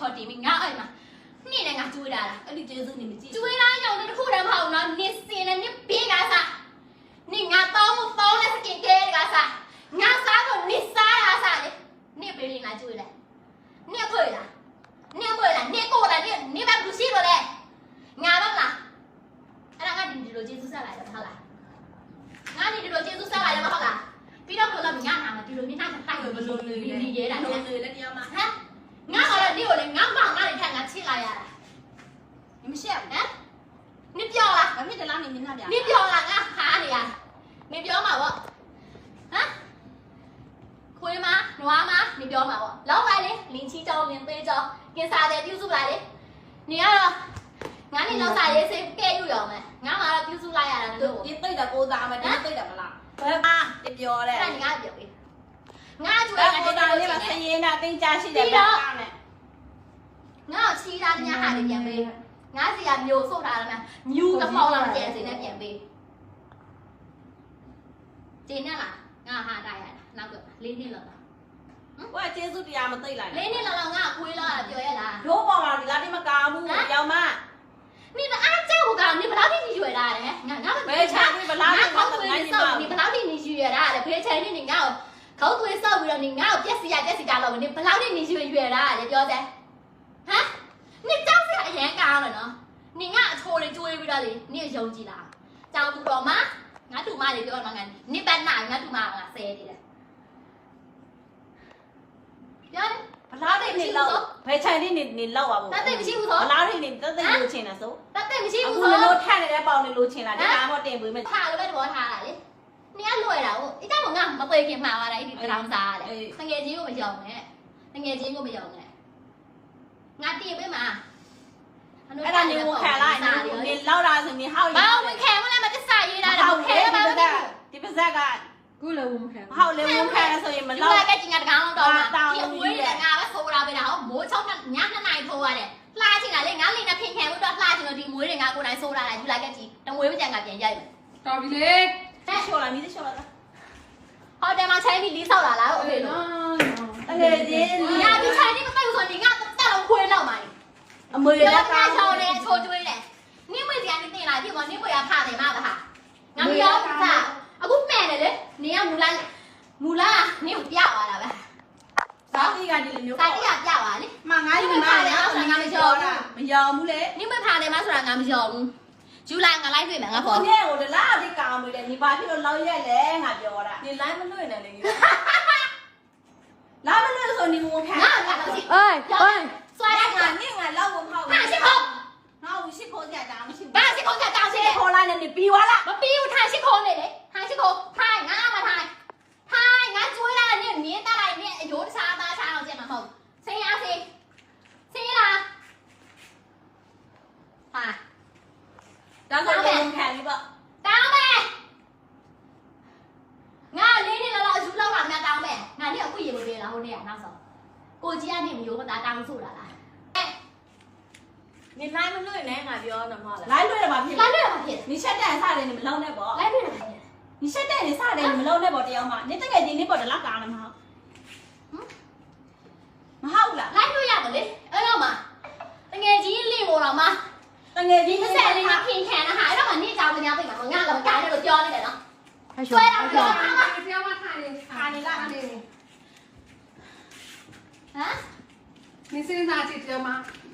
ခေါ်တီမီငါအဲ့မှာနေ့နဲ့ငါကျွေးတာလားအဲ့ဒီကျေးဇူးနေမကြည့်ကျွေးလားကြောင့်တခုတည်းမဟုတ်နော်နေစင်နဲ့နေပေးကစားနေငါတောင်းဖို့တောင်းတဲ့စကင်ကဲကစားငါစားဖို့နေစားရစားလေနေပေးရင်ငါကျွေးတယ်နေခွေလားနေခွေလားနေကိုလားနေနေဘာဘူးရှိလို့လဲငါတော့လားအဲ့ဒါငါဒီလိုကျေးဇူးဆက်လိုက်တယ်ဟုတ်လားငါဒီလိုကျေးဇူးဆက်လိုက်တယ်မဟုတ်လားပြီးတော့ဘယ်လိုလဲငါနာမှာဒီလိုမျက်နှာတိုက်ဘယ်လိုနေလဲနေရဲတာဘယ်နော်လိုနေလဲတရားမှာဟမ် ငါကတော့ဒီကိုလေငါမောင်ငါတွေထက်ငါချစ်လိုက်ရတာမရှက်ဟမ်နင်ပြောလားဘာဖြစ်တယ်လားနေမျက်နှာပြနင်ပြောလားငါဟာနေရနင်ပြောမှာပေါ့ဟမ်ခွေးမနွားမနင်ပြောမှာပေါ့လောက်လိုက်လေလင်းချီကြောင်းလင်းသေးကြောင်းကင်စားတယ်ပြုစုလိုက်လေနင်ကတော့ငါနေတော့စာရေးစိတ်ကဲယူရအောင်မယ်ငါမှတော့ပြုစုလိုက်ရတာသူလို့ဒီသိတာကိုသားမဒီသိတာမလားဘယ်မှာဒီပြောတယ်အဲ့ဒါငါပြောပြီ ငါကျွေးအဲ့ငါကိုတက်သားလို့လေးရှိမှာနေစရင်တာတင်ချရှိတယ်ဗျာနဲ့ငါ့ချီတာညဟာလေးပြန်ပေးငါစီကမျိုးဆုတ်ထားတယ်မမြူတစ်ပေါက်လောက်ကျန်စီနဲ့ပြန်ပေးကျင်းနဲ့လားငါဟာတိုက်ရတာနောက်ကလေးနှစ်လောက်ကိုကကျေးဇူးတရားမသိလိုက်လေးနှစ်လောက်လောက်ငါခွေးလောက်ပြောရလားဒိုးပေါ်မှာဒီလားဒီမကာဘူးရောင်မနေတော့အားကြောက်ကောင်နေဘလောက်ထိနေရွယ်တာလဲငါငါ ဘယ်ချာဒီဘလား ငါ ဒီ ခေါ မှာ င်းသွေး ငါ နေ ညီ စော မ က်နေဘလောက်ထိနေရွယ်တာလဲဘယ်ချန်နေနေငါ့ ကိုခေါင်းသွေးစောက်ပြီးတော့နေငါ့ကိုပြက်စီရပြက်စီတာလို့နေဘလောက်ထိနေရွယ်ရွယ်တာလဲပြောတယ်ဟမ်နေကြောက်စရာအရန်ကောင်းတယ်နော်နေငါအချိုးလေးကျွေးပြီးတော့လေနေယုံကြည်လားကြောင်သူတော်မငါတူမလေးပြောတော့ငါနေပတ်နာငါတူမငါဆဲနေတယ်ပြောတယ်ဘလားတွေနေလောက်ဘယ်ချန်နေနေလောက်ပါဘူးတတ်သိမရှိဘူးဆိုဘလားတွေနေတက်တက်လိုချင်တာဆိုတတ်သိမရှိအခုဘူးဆိုလိုထက်နေတဲ့ပေါင်နေလိုချင်တာဒီကားမတင်ပေးမယ်ထားလို့ပဲသဘောထားတာလေ နေကလွယ်တာဟုတ်အကြောင်းကငါမသိခင်မှာပါလားဒီတောင်စားလေတငယ်ချင်းကိုမယုံနဲ့တငယ်ချင်းကိုမယုံနဲ့ငါတည်ပေးမှာအဲ့ဒါနေဝင်ခံလိုက်နေလောက်တာဆိုနေဟောက်ဘာဝင်ခံမလဲမတစ္ဆာရေးတာတော့ခဲပါဘူးဒီပါဇက်ကခုလည်းဝန်မခံဟောက်လေဝင်ခံဆိုရင်မဒီလောက်လိုကကျင်ကတကောင်တော့မှာဒီဝေးတယ်ငါပဲဆိုးတာပဲတော့မိုးချောင်းညညနိုင်ထိုးရတယ်လှားချင်တာလေငါလိနဲ့ဖင်ခံလို့တော့လှားချင်လို့ဒီမွေးတွေငါကိုယ်တိုင်ဆိုးတာလားယူလိုက်ကကြည့်တမွေးမကြံကပြန်ရိုက်တော်ပြီလေ တက်ချော်လာမီးချော်လာဟောတယ်မှာချိုင်းပြီးလီးဆောက်လာလားဟုတ်ပြီလို့အလေချင်းညာဒီချိုင်းဒီမသိဘူးဆိုရင်ငါတက်လုံးခွေးလောက်မှာအမွေဒီလကက်ကကားချောင်းနဲ့ချိုးကျွေးတယ်နင်းမွေစီကနေတင်လာပြီကောနင်းမွေရဖတယ်မှာပါဟာငါမရောစာအခုမှန်တယ်လေနင်းကမူလာမူလာနင်းကိုပြသွားတာပဲစာတိကဒီလိုမျိုးစာတိကပြသွားလေမငါ့ညီမလည်းမရောဘူးလေနင်းမဖာတယ်မှာဆိုတာငါမရောဘူး ဂျူလာငါလိုက်တွေ့မယ်ငါခေါပေါ့င်းနဲ့ဟိုတလားဒီကောင်မလဲညီပါဖြစ်လို့လောက်ရက်လဲငါပြောတာဒီ line မလွှင့်နဲ့လေလာမလို့ဆိုနေဝင်ခံငါငါတော့စီအေးအေးဆွဲလိုက်ငါညငါလောက်ဝင်ပေါ့ဟာရှိဖို့ငါ့ကိုရှိခိုးကြတာမရှိဘူးဘာရှိဖို့ကြောင်ရှိခေါ်လိုက်နေပြီးသွားလားမပြီးဘူးထိုင်ရှိဖို့နေလေထိုင်ရှိဖို့ထိုင်ငါမထိုင်ထိုင်ငါကျွေးလာနေနင်းတက်လိုက်နေအယိုးစားသားစားအောင်ကျမဟုတ်ဆင်းရစီဆင်းလာဟာ ဒါဆိုဝင်ခံပြီပေါ့တောင်းမယ်ငါလေးနေလောက်လောက်အယူလောက်လာငါတောင်းမယ်ငါနေအခုရေမပေးလားဟိုနေ့ကနောက်ဆုံးကိုကြီးကနေမယိုးမသားတောင်းဆိုတာလားဒီ line မလွှင့်နဲ့ငါပြောတော့မဟုတ်လားလိုက်လွှဲတယ်မှာဖြစ်လိုက်လို့မဖြစ်နေချက်တန်စားတယ်နေမလုံးနဲ့ပေါ့လိုက်လို့မဖြစ်你 တငယ်ဒီကြီးမဆက်လေးကခင်ခံတာဟာအဲ့တော့မှနေကြောင်များသိမှာငါလည်းကိုင်းတယ်လို့ပြောနေတယ်နော်ဟဲ့ဆွဲတာပြောတာဟမ်ဖျားမထိုင်နေခါနေလားနေနေစင်းစားချစ်တယ်မှာလေ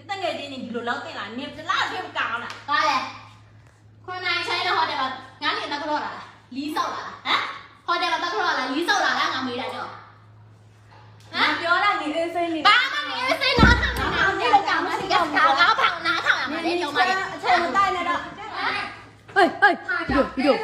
இந்த கேதி நீ இவ்வளோ லவுத்தேலா நீ இதெல்லாம் அப்படியே காணா காலே khoan này. Chơi là họ đẹp là ngắn nhìn ta có lo là lý do là á họ đẹp là ta có lo là lý do là đang ngắm mì đại rồi. Á nhớ là nghỉ ê xin ba mà nghỉ ê xin nó thằng nào nào đi được cảm ơn các cào áo thằng ná thằng nào mà đi nhiều mày. chơi một tay này đó. Ơi ơi được được.